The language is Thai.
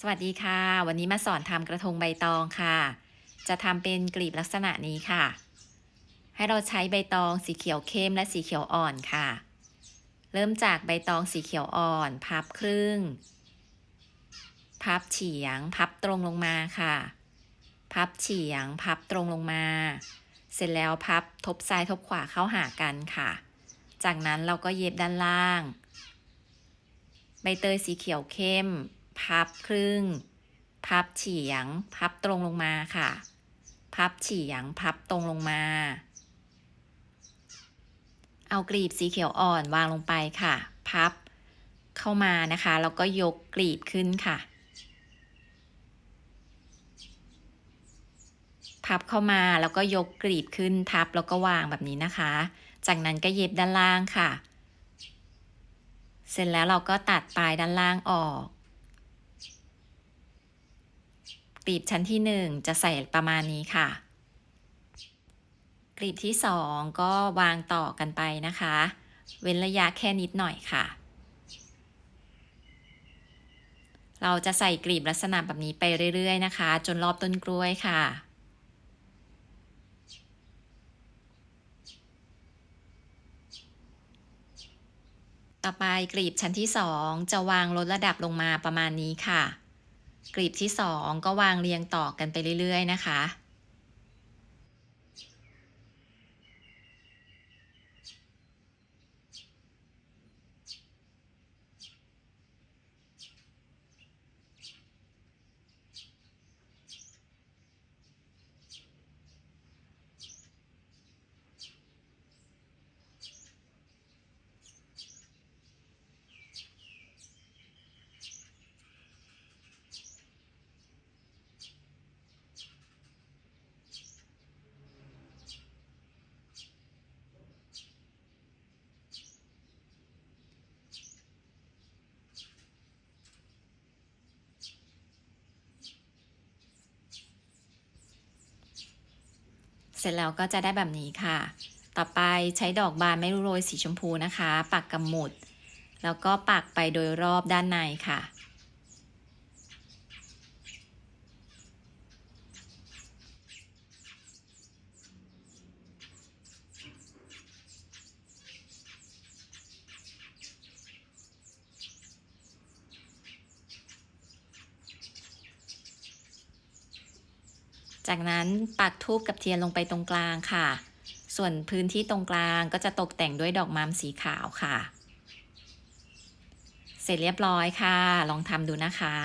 สวัสดีค่ะ วันนี้มาสอนทำกระทงใบตองค่ะ จะทำเป็นกลีบลักษณะนี้ค่ะ ให้เราใช้ใบตองสีเขียวเข้มและสีเขียวอ่อนค่ะ เริ่มจากใบตองสีเขียวอ่อน พับครึ่ง พับเฉียง พับตรงลงมาค่ะ พับเฉียง พับตรงลงมา เสร็จแล้วพับทบซ้ายทบขวาเข้าหากันค่ะ จากนั้นเราก็เย็บด้านล่าง ใบเตยสีเขียวเข้ม พับครึ่ง พับเฉียง พับตรงลงมาค่ะ พับเฉียง พับตรงลงมา เอากลีบสีเขียวอ่อนวางลงไปค่ะ พับเข้ามานะคะ แล้วก็ยกกลีบขึ้นค่ะ พับเข้ามาแล้วก็ยกกลีบขึ้นทับแล้วก็วางแบบนี้นะคะ จากนั้นก็เย็บด้านล่างค่ะ เสร็จแล้วเราก็ตัดปลายด้านล่างออก กลีบชั้นที่หนึ่งจะใส่ประมาณนี้ค่ะ กลีบที่สองก็วางต่อกันไปนะคะ เว้นระยะแค่นิดหน่อยค่ะ เราจะใส่กลีบลักษณะแบบนี้ไปเรื่อยๆนะคะ จนรอบต้นกล้วยค่ะต่อไปกลีบชั้นที่สองจะวางลดระดับลงมาประมาณนี้ค่ะ กลีบที่สองก็วางเรียงต่อกันไปเรื่อย ๆ นะคะ ร็จแล้วก็จะได้แบบนี้ค่ะ ต่อไปใช้ดอกบานไม่รู้โรยสีชมพูนะคะ ปักกำหมุด แล้วก็ปักไปโดยรอบด้านในค่ะ จากนั้นปักทูบกับเทียนลงไปตรงกลางค่ะ ส่วนพื้นที่ตรงกลางก็จะตกแต่งด้วยดอกมามสีขาวค่ะ เสร็จเรียบร้อยค่ะ ลองทำดูนะคะ